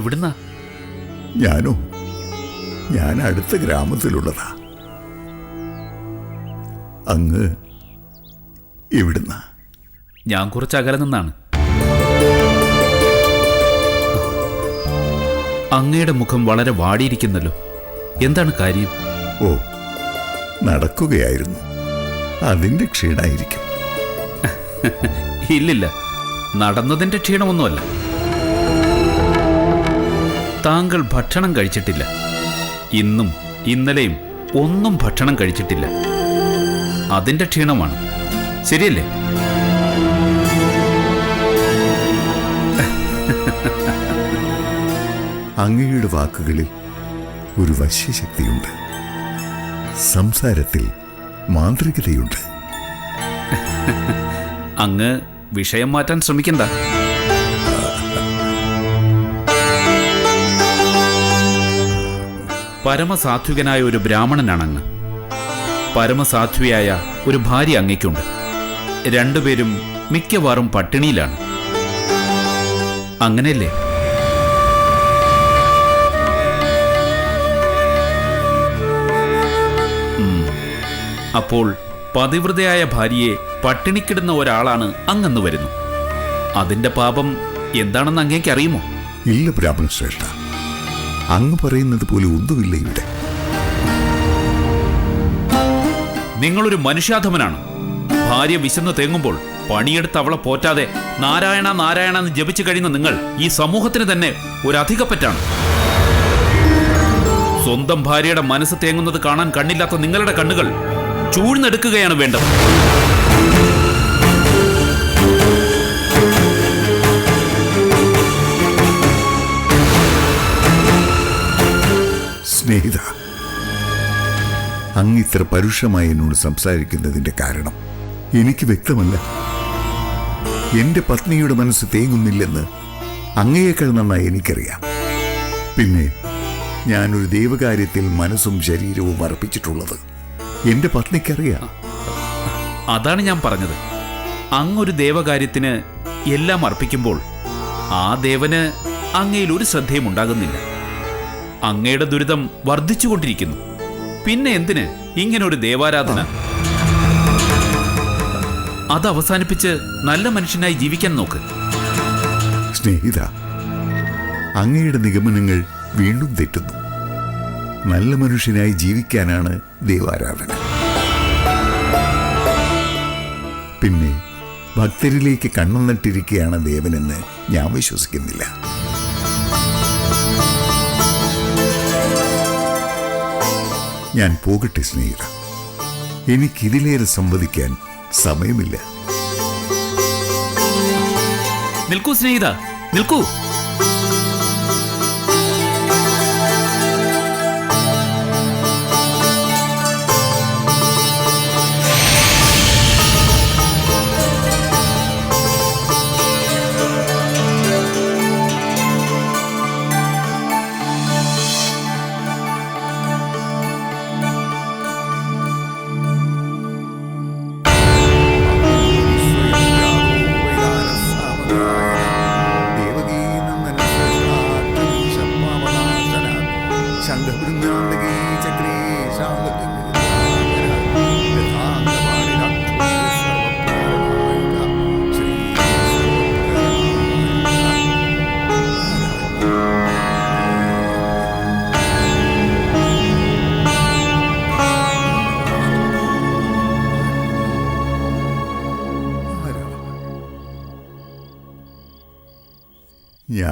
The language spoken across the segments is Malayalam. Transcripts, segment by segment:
എവിടുന്നാ? ഞാനോ? ഞാൻ അടുത്ത ഗ്രാമത്തിലുള്ളതാ. അങ്ങ് ഇവിടുന്ന. ഞാൻ കുറച്ച് അകലെ നിന്നാണ്. അങ്ങയുടെ മുഖം വളരെ വാടിയിരിക്കുന്നല്ലോ. എന്താണ് കാര്യം? ഓ നടക്കുകയായിരുന്നു. അതിന്റെ ക്ഷീണായിരിക്കും. ഇല്ലില്ല. നടന്നതിന്റെ ക്ഷീണമൊന്നുമല്ല. താങ്കൾ ഭക്ഷണം കഴിച്ചിട്ടില്ല. ഇന്നും ഇന്നലെയും ഒന്നും ഭക്ഷണം കഴിച്ചിട്ടില്ല. അതിന്റെ ക്ഷീണമാണ്. ശരിയല്ലേ? അങ്ങയുടെ വാക്കുകളിൽ ഒരു വശ്യശക്തിയുണ്ട്. സംസാരത്തിൽ മാന്ത്രികതയുണ്ട്. അങ്ങ് വിഷയം മാറ്റാൻ ശ്രമിക്കണ്ട. പരമസാത്വികനായ ഒരു ബ്രാഹ്മണനാണങ്ങ്. പരമസാധ്വിയായ ഒരു ഭാര്യ അങ്ങയ്ക്കുണ്ട്. രണ്ടുപേരും മിക്കവാറും പട്ടിണിയിലാണ്. അങ്ങനെയല്ലേ? അപ്പോൾ പതിവ്രതയായ ഭാര്യയെ പട്ടിണിക്കിടുന്ന ഒരാളാണ് അങ്ങന്ന് വരുന്നു. അതിന്റെ പാപം എന്താണെന്ന് അങ്ങേക്ക് അറിയുമോ ഇല്ല ബ്രാഹ്മണ ശ്രേഷ്ഠ. അങ്ങ് പറയുന്നത് പോലെ ഒന്നുമില്ല ഇവിടെ. നിങ്ങളൊരു മനുഷ്യാധമനാണ്. ഭാര്യ വിശന്ന് തേങ്ങുമ്പോൾ പണിയെടുത്ത് അവളെ പോറ്റാതെ നാരായണ നാരായണ എന്ന് ജപിച്ചു കഴിയുന്ന നിങ്ങൾ ഈ സമൂഹത്തിന് തന്നെ ഒരു അധികപ്പറ്റാണ്. സ്വന്തം ഭാര്യയുടെ മനസ്സ് തേങ്ങുന്നത് കാണാൻ കണ്ണില്ലാത്ത നിങ്ങളുടെ കണ്ണുകൾ ചൂഴ്ന്നെടുക്കുകയാണ് വേണ്ടത്. സ്നേഹിത. അങ്ങ് ഇത്ര പരുഷമായി എന്നോട് സംസാരിക്കുന്നതിന്റെ കാരണം എനിക്ക് വ്യക്തമല്ല. എന്റെ പത്നിയുടെ മനസ്സ് തേങ്ങുന്നില്ലെന്ന് അങ്ങയേക്കാൾ നന്നായി എനിക്കറിയാം. പിന്നെ ഞാനൊരു ദൈവകാര്യത്തിൽ മനസ്സും ശരീരവും അർപ്പിച്ചിട്ടുള്ളത് എന്റെ പത്നിക്കറിയാം. അതാണ് ഞാൻ പറഞ്ഞത്. അങ്ങൊരു ദേവകാര്യത്തിന് എല്ലാം അർപ്പിക്കുമ്പോൾ ആ ദേവന് അങ്ങയിൽ ഒരു ശ്രദ്ധയും ഉണ്ടാകുന്നില്ല. അങ്ങയുടെ ദുരിതം വർദ്ധിച്ചുകൊണ്ടിരിക്കുന്നു. പിന്നെ എന്തിന് ഇങ്ങനെ ഒരു ദേവാരാധന? അത് അവസാനിപ്പിച്ച് നല്ല മനുഷ്യനായി ജീവിക്കാൻ നോക്ക്. സ്നേഹിത അങ്ങയുടെ നിഗമനങ്ങൾ വീണ്ടും തെറ്റുന്നു. നല്ല മനുഷ്യനായി ജീവിക്കാനാണ് ദൈവാരാധന. പിന്നെ ഭക്തരിലേക്ക് കണ്ണു നട്ടിരിക്കുകയാണ് ദേവനെന്ന് ഞാൻ വിശ്വസിക്കുന്നില്ല. ഞാൻ പോകട്ടെ സ്നേഹിത. എനിക്കിതിലേറെ സംവദിക്കാൻ സമയമില്ല. നിൽക്കൂ സ്നേഹിത നിൽക്കൂ.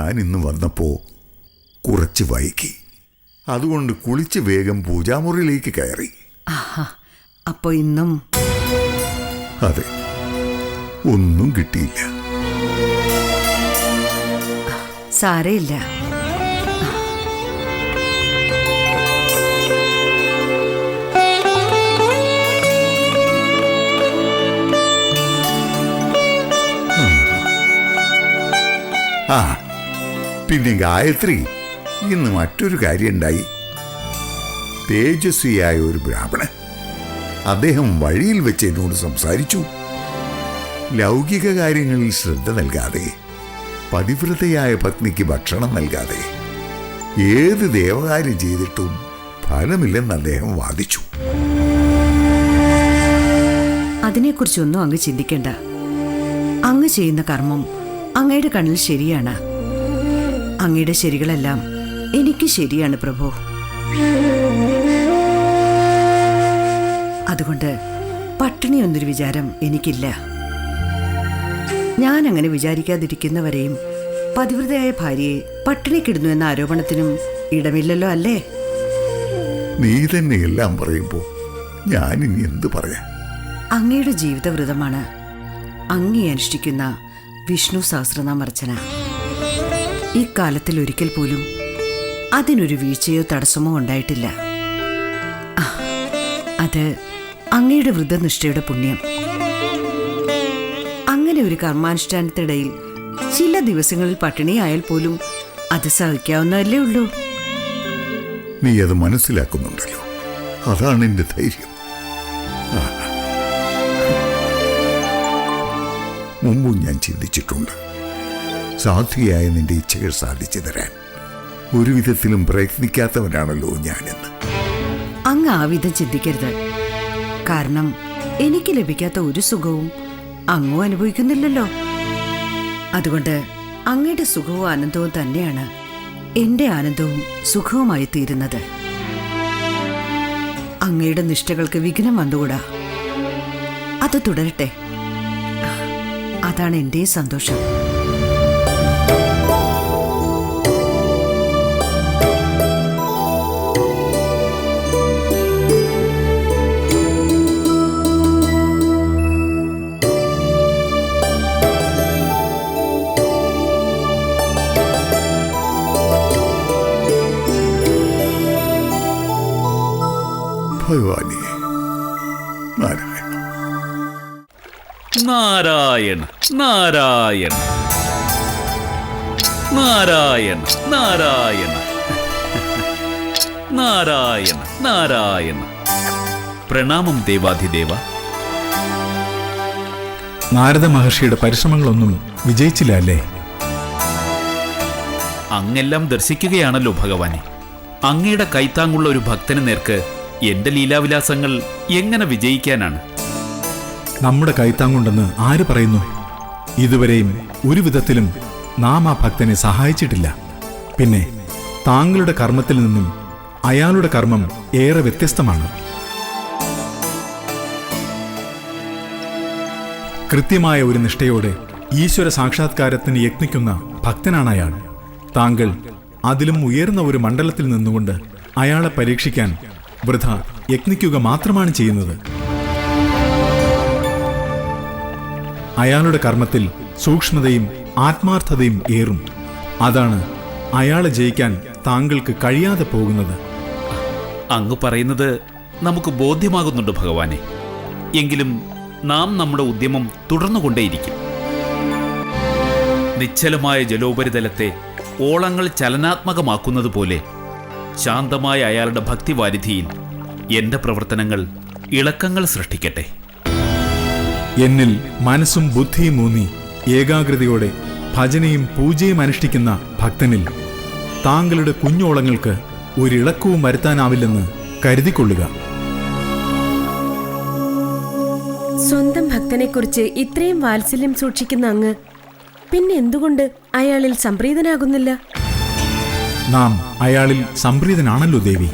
ഞാൻ ഇന്ന് വന്നപ്പോൾ കുറച്ച് വൈകി. അതുകൊണ്ട് കുളിച്ച് വേഗം പൂജാമുറിയിലേക്ക് കയറി. ആഹാ അപ്പൊ ഇന്നും? അതെ ഒന്നും കിട്ടിയില്ല. സാരയില്ല. ആ പിന്നെ ഗായത്രി. ഇന്ന് മറ്റൊരു കാര്യം ഉണ്ടായി തേജസ്വിയായ ഒരു ബ്രാഹ്മണൻ അദ്ദേഹം വഴിയിൽ വെച്ച് എന്നോട് സംസാരിച്ചു. ലൗകിക കാര്യങ്ങളിൽ ശ്രദ്ധ നൽകാതെ പതിവ്രതയായ പത്നിക്ക് ഭക്ഷണം നൽകാതെ ഏത് ദേവകാര്യം ചെയ്തിട്ടും ഫലമില്ലെന്ന് അദ്ദേഹം വാദിച്ചു. അതിനെക്കുറിച്ചൊന്നും അങ്ങ് ചിന്തിക്കണ്ട. അങ്ങ് ചെയ്യുന്ന കർമ്മം അങ്ങയുടെ കണ്ണിൽ ശരിയാണ്. അങ്ങയുടെ ശരികളെല്ലാം എനിക്ക് ശരിയാണ് പ്രഭു. അതുകൊണ്ട് പട്ടിണി എന്നൊരു വിചാരം എനിക്കില്ല. ഞാൻ അങ്ങനെ വിചാരിക്കാതിരിക്കുന്നവരെയും പതിവ്രതയായ ഭാര്യയെ പട്ടിണിക്കിടുന്നു എന്ന ആരോപണത്തിനും ഇടമില്ലല്ലോ അല്ലേ? നീ തന്നെ എല്ലാം പറയുമ്പോൾ ഞാൻ ഇനി എന്ത് പറയാ അങ്ങയുടെ ജീവിതവ്രതമാണ് അങ്ങേ അനുഷ്ഠിക്കുന്ന വിഷ്ണു സഹസ്രനാമർച്ചന. ഈ കാലത്തിൽ ഒരിക്കൽ പോലും അതിനൊരു വീഴ്ചയോ തടസ്സമോ ഉണ്ടായിട്ടില്ല. അത് അങ്ങയുടെ വൃദ്ധനിഷ്ഠയുടെ പുണ്യം. അങ്ങനെ ഒരു കർമാനുഷ്ഠാനത്തിനിടയിൽ ചില ദിവസങ്ങളിൽ പട്ടിണിയായാൽ പോലും അത് സഹിക്കാവുന്നതല്ലേ ഉള്ളൂ? നീ അത് മനസ്സിലാക്കുന്നുണ്ടല്ലോ. അതാണ് എന്റെ ധൈര്യം. മുമ്പും ഞാൻ ചിന്തിച്ചിട്ടുണ്ട്. സാധ്യയായ നിന്റെ ഇച്ഛകൾ സാധിച്ചു തരാൻ. ഒരു വിധത്തിലും പ്രയത്നിക്കാത്തവനാണല്ലോ ഞാനെന്ന്. അങ്ങ് ആ വിധം ചിന്തിക്കരുത്. കാരണം എനിക്ക് ലഭിക്കാത്ത ഒരു സുഖവും അങ്ങോ അനുഭവിക്കുന്നില്ലല്ലോ. അതുകൊണ്ട് അങ്ങയുടെ സുഖവും ആനന്ദവും തന്നെയാണ് എന്റെ ആനന്ദവും സുഖവുമായി തീരുന്നത്. അങ്ങയുടെ നിഷ്ഠകൾക്ക് വിഘ്നം വന്നുകൂടാ. അത് തുടരട്ടെ. അതാണ് എന്റെയും സന്തോഷം. ഭഗവാനെ. നാരായണ. നാരായണ നാരായണ. നാരായണ നാരായണ. നാരായണ നാരായണ. പ്രണാമം ദേവാധിദേവ. നാരദ മഹർഷിയുടെ പരിശ്രമങ്ങളൊന്നും വിജയിച്ചില്ല അല്ലേ അങ്ങെല്ലാം ദർശിക്കുകയാണല്ലോ ഭഗവാനെ. അങ്ങയുടെ കൈത്താങ്ങുള്ള ഒരു ഭക്തന് നേർക്ക് എന്റെ ലീലാവിലാസങ്ങൾ എങ്ങനെ വിജയിക്കാനാണ്? നമ്മുടെ കൈത്താങ്ങുണ്ടെന്ന് ആര് പറയുന്നു? ഇതുവരെയും ഒരു വിധത്തിലും നാം ആ ഭക്തനെ സഹായിച്ചിട്ടില്ല. പിന്നെ താങ്കളുടെ കർമ്മത്തിൽ നിന്നും അയാളുടെ കർമ്മം ഏറെ വ്യത്യസ്തമാണ്. കൃത്യമായ ഒരു നിഷ്ഠയോടെ ഈശ്വര സാക്ഷാത്കാരത്തിന് യത്നിക്കുന്ന ഭക്തനാണ് അയാൾ. താങ്കൾ അതിലും ഉയർന്ന ഒരു മണ്ഡലത്തിൽ നിന്നുകൊണ്ട് അയാളെ പരീക്ഷിക്കാൻ വൃഥ യത്നിക്കുക മാത്രമാണ് ചെയ്യുന്നത്. അയാളുടെ കർമ്മത്തിൽ സൂക്ഷ്മതയും ആത്മാർത്ഥതയും ഏറും. അതാണ് അയാളെ ജയിക്കാൻ താങ്കൾക്ക് കഴിയാതെ പോകുന്നത്. അങ്ങ് പറയുന്നത് നമുക്ക് ബോധ്യമാകുന്നുണ്ട് ഭഗവാനെ. എങ്കിലും നാം നമ്മുടെ ഉദ്യമം തുടർന്നുകൊണ്ടേയിരിക്കും. നിശ്ചലമായ ജലോപരിതലത്തെ ഓളങ്ങൾ ചലനാത്മകമാക്കുന്നത് പോലെ ശാന്തമായ അയാളുടെ ഭക്തിവാരിധിയിൽ എന്റെ പ്രവർത്തനങ്ങൾ ഇളക്കങ്ങൾ സൃഷ്ടിക്കട്ടെ. എന്നിൽ മനസ്സും ബുദ്ധിയും ഊന്നി ഏകാഗ്രതയോടെ ഭജനയും പൂജയും അനുഷ്ഠിക്കുന്ന ഭക്തനിൽ താങ്കളുടെ കുഞ്ഞോളങ്ങൾക്ക് ഒരിളക്കവും വരുത്താനാവില്ലെന്ന് കരുതിക്കൊള്ളുക. സ്വന്തം ഭക്തനെക്കുറിച്ച് ഇത്രയും വാത്സല്യം സൂക്ഷിക്കുന്ന അങ്ങ് പിന്നെ എന്തുകൊണ്ട് അയാളിൽ സംപ്രീതനാകുന്നില്ല? നാം അയാളിൽ സംപ്രീതനാണല്ലോ ദേവി.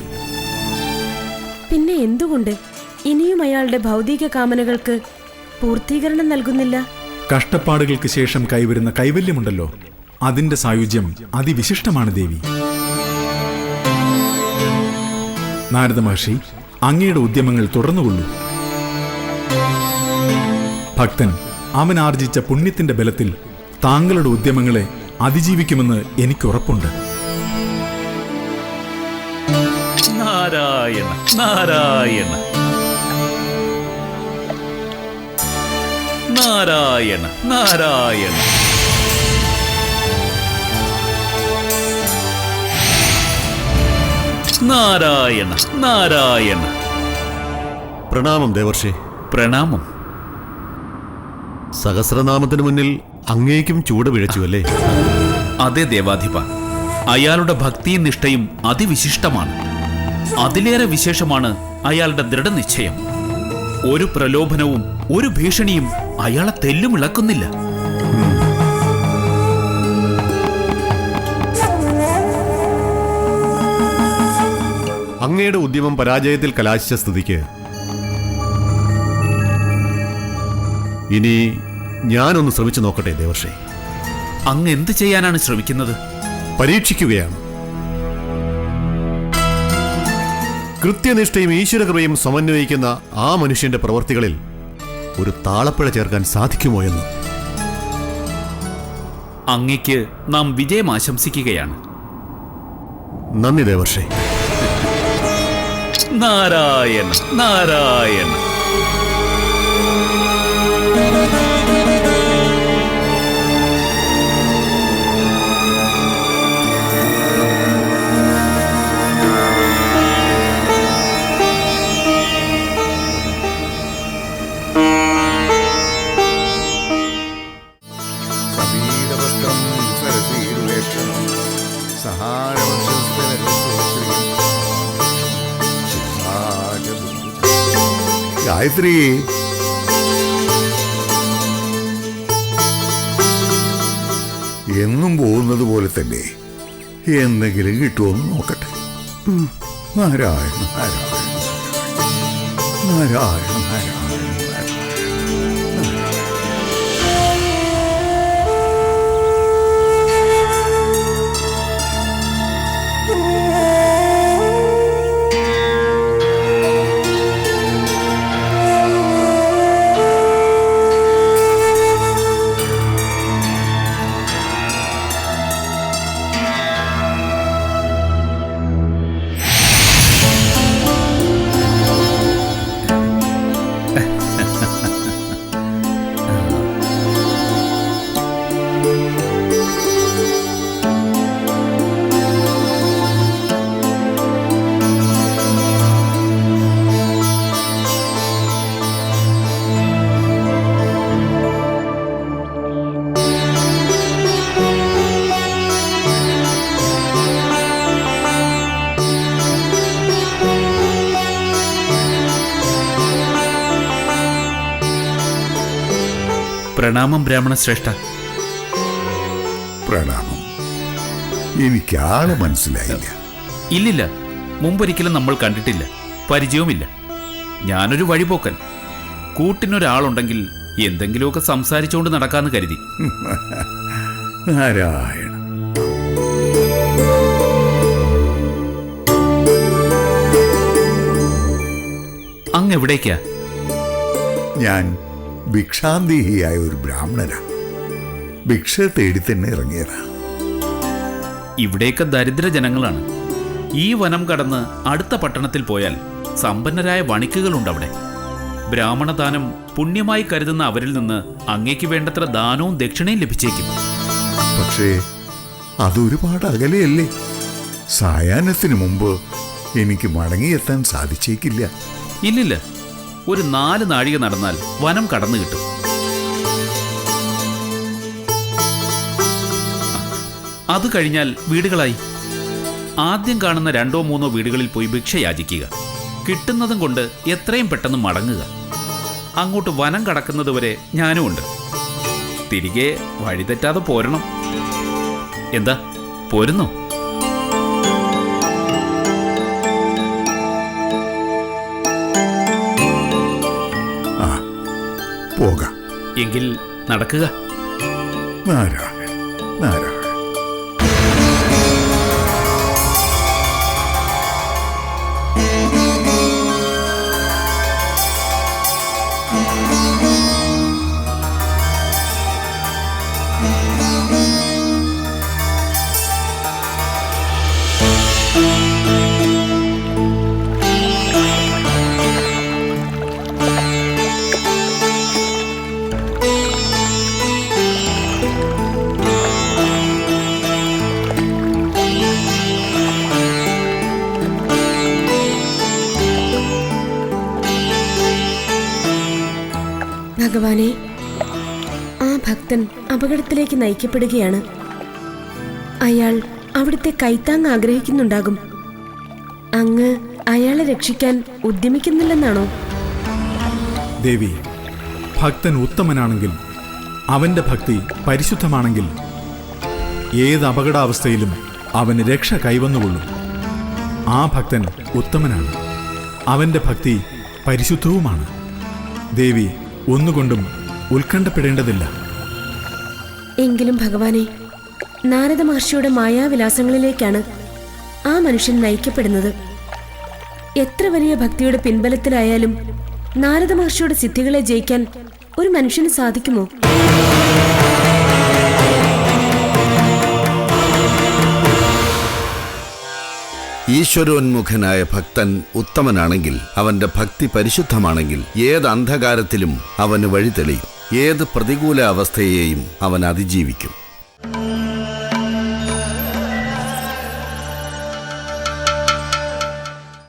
പിന്നെ എന്തുകൊണ്ട് ഇനിയും അയാളുടെ ഭൗതിക കാമനകൾക്ക് പൂർത്തീകരണം നൽകുന്നില്ല? കഷ്ടപ്പാടുകൾക്ക് ശേഷം കൈവരുന്ന കൈവല്യമുണ്ടല്ലോ. അതിന്റെ സായുജ്യം അതിവിശിഷ്ടമാണ് ദേവി. നാരദ മഹർഷി അങ്ങയുടെ ഉദ്യമങ്ങൾ തുടർന്നുകൊള്ളൂ. ഭക്തൻ അവൻ ആർജിച്ച പുണ്യത്തിന്റെ ബലത്തിൽ താങ്കളുടെ ഉദ്യമങ്ങളെ അതിജീവിക്കുമെന്ന് എനിക്ക് ഉറപ്പുണ്ട്. നാരായണ നാരായണ. നാരായണ നാരായണ. നാരായണ നാരായണ. പ്രണാമം ദേവർഷി. പ്രണാമം. സഹസ്രനാമത്തിന് മുന്നിൽ അങ്ങേക്കും ചൂട് വിഴച്ചു അല്ലേ? അതെ ദേവാധിപ. അയാളുടെ ഭക്തിയും നിഷ്ഠയും അതിവിശിഷ്ടമാണ്. അതിലേറെ വിശേഷമാണ് അയാളുടെ ദൃഢനിശ്ചയം. ഒരു പ്രലോഭനവും ഒരു ഭീഷണിയും അയാളെ തെല്ലുമിളക്കുന്നില്ല. അങ്ങയുടെ ഉദ്യമം പരാജയത്തിൽ കലാശിച്ച സ്ഥിതിക്ക് ഇനി ഞാനൊന്ന് ശ്രമിച്ചു നോക്കട്ടെ ദേവർഷേ. അങ്ങ് എന്ത് ചെയ്യാനാണ് ശ്രമിക്കുന്നത്? പരീക്ഷിക്കുകയാണ്. കൃത്യനിഷ്ഠയും ഈശ്വരകൃപയും സമന്വയിക്കുന്ന ആ മനുഷ്യന്റെ പ്രവൃത്തികളിൽ ഒരു താളപ്പിഴ ചേർക്കാൻ സാധിക്കുമോ എന്ന്? അങ്ങയ്ക്ക് നാം വിജയം ആശംസിക്കുകയാണ്. നന്ദി ദേവർഷേ. നാരായണ നാരായണ. ഗായത്രി. എന്നും പോകുന്നത് പോലെ തന്നെ എന്തെങ്കിലും കിട്ടുമെന്ന് നോക്കട്ടെ. നാരായണ നാരായണ നാരായണ നാരായണ. പ്രണാമം ബ്രാഹ്മണ ശ്രേഷ്ഠ. പ്രണാമം. എനിക്ക് ആളെ മനസ്സിലായില്ല. ഇല്ലില്ല. മുമ്പൊരിക്കലും നമ്മൾ കണ്ടിട്ടില്ല. പരിചയവുമില്ല. ഞാനൊരു വഴിപോക്കൻ. കൂട്ടിനൊരാളുണ്ടെങ്കിൽ എന്തെങ്കിലുമൊക്കെ സംസാരിച്ചുകൊണ്ട് നടക്കാന്ന് കരുതി. നാരായണ അങ്ങ് എവിടേക്കാ? ഞാൻ ഭിക്ഷാന്തേഹിയായ ഒരു ബ്രാഹ്മണനാ. ഭിക്ഷ തേടി തന്നെ ഇറങ്ങിയതാ. ഇവിടേക്ക് ദരിദ്ര ജനങ്ങളാണ്. ഈ വനം കടന്ന് അടുത്ത പട്ടണത്തിൽ പോയാൽ സമ്പന്നരായ വണിക്കുകളുണ്ട് അവിടെ. ബ്രാഹ്മണദാനം പുണ്യമായി കരുതുന്ന അവരിൽ നിന്ന് അങ്ങേക്ക് വേണ്ടത്ര ദാനവും ദക്ഷിണയും ലഭിച്ചേക്കും. പക്ഷേ അതൊരുപാട് അകലെയല്ലേ? സായാഹ്നത്തിന് മുമ്പ് എനിക്ക് മടങ്ങിയെത്താൻ സാധിച്ചേക്കില്ല. ഇല്ലില്ല. ഒരു നാല് നാഴിക നടന്നാൽ വനം കടന്നു കിട്ടും. അത് കഴിഞ്ഞാൽ വീടുകളായി. ആദ്യം കാണുന്ന രണ്ടോ മൂന്നോ വീടുകളിൽ പോയി ഭിക്ഷ യാചിക്കുക കിട്ടുന്നതും കൊണ്ട് എത്രയും പെട്ടെന്ന് മടങ്ങുക. അങ്ങോട്ട് വനം കടക്കുന്നത് വരെ ഞാനും ഉണ്ട്. തിരികെ വഴിതെറ്റാതെ പോരണം. എന്താ? പോരുന്നോ? എങ്കിൽ നടക്കുക. നാരായണ അപകടത്തിലേക്ക് നയിക്കപ്പെടുകയാണ്. അയാൾ അവിടുത്തെ കൈത്താങ് ആഗ്രഹിക്കുന്നുണ്ടാകും. അങ്ങ് അയാളെ രക്ഷിക്കാൻ ഉദ്യമിക്കുന്നില്ലെന്നാണോ? ദേവി ഭക്തൻ ഉത്തമനാണെങ്കിൽ അവന്റെ ഭക്തി പരിശുദ്ധമാണെങ്കിൽ ഏത് അപകടാവസ്ഥയിലും അവന് രക്ഷ കൈവന്നുകൊള്ളും. ആ ഭക്തൻ ഉത്തമനാണ്. അവന്റെ ഭക്തി പരിശുദ്ധവുമാണ്. ദേവി ഒന്നുകൊണ്ടും ഉത്കണ്ഠപ്പെടേണ്ടതില്ല. എങ്കിലും ഭഗവാനെ നാരദ മഹർഷിയുടെ മായാവിലാസങ്ങളിലേക്കാണ് ആ മനുഷ്യൻ നയിക്കപ്പെടുന്നത്. എത്ര വലിയ ഭക്തിയുടെ പിൻബലത്തിലായാലും നാരദ മഹർഷിയുടെ സിദ്ധികളെ ജയിക്കാൻ ഒരു മനുഷ്യന് സാധിക്കുമോ? ഈശ്വരോന്മുഖനായ ഭക്തൻ ഉത്തമനാണെങ്കിൽ അവന്റെ ഭക്തി പരിശുദ്ധമാണെങ്കിൽ ഏത് അന്ധകാരത്തിലും അവന് വഴി തെളിയും. ഏത് പ്രതികൂല അവസ്ഥയെയും അവൻ അതിജീവിക്കും.